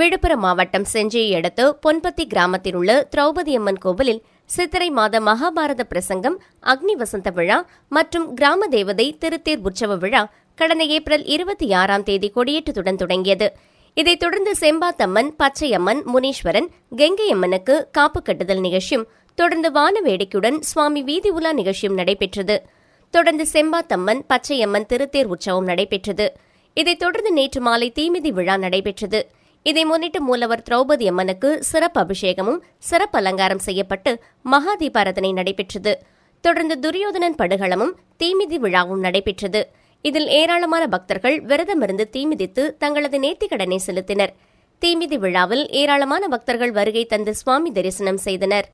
விழுப்புரம் மாவட்டம் செஞ்சியை அடுத்து பொன்பத்தி கிராமத்தில் உள்ள திரௌபதி அம்மன் கோவிலில் சித்திரை மாத மகாபாரத பிரசங்கம் அக்னி வசந்த விழா மற்றும் கிராம தேவதை திருத்தேர் உற்சவ விழா கடந்த ஏப்ரல் இருபத்தி ஆறாம் தேதி கொடியேற்றத்துடன் தொடங்கியது. இதைத் தொடர்ந்து செம்பாத்தம்மன் பச்சையம்மன் முனீஸ்வரன் கெங்கையம்மனுக்கு காப்பு கட்டுதல் நிகழ்ச்சியும் தொடர்ந்து வான வேடிக்கையுடன் சுவாமி வீதி உலா நிகழ்ச்சியும் நடைபெற்றது. தொடர்ந்து செம்பாத்தம்மன் பச்சையம்மன் திருத்தேர் உற்சவம் நடைபெற்றது. இதைத் தொடர்ந்து நேற்று மாலை தீமிதி விழா நடைபெற்றது. இதை முன்னிட்டு மூலவர் திரௌபதி அம்மனுக்கு சிறப்பு அபிஷேகமும் சிறப்பு அலங்காரம் செய்யப்பட்டு மகா தீபாரதனை நடைபெற்றது. தொடர்ந்து துரியோதனன் படுகளமும் தீமிதி விழாவும் நடைபெற்றது. இதில் ஏராளமான பக்தர்கள் விரதமிருந்து தீமிதித்து தங்களது நேர்த்திக்கடனை செலுத்தினர். தீமிதி விழாவில் ஏராளமான பக்தர்கள் வருகை தந்து சுவாமி தரிசனம் செய்தனர்.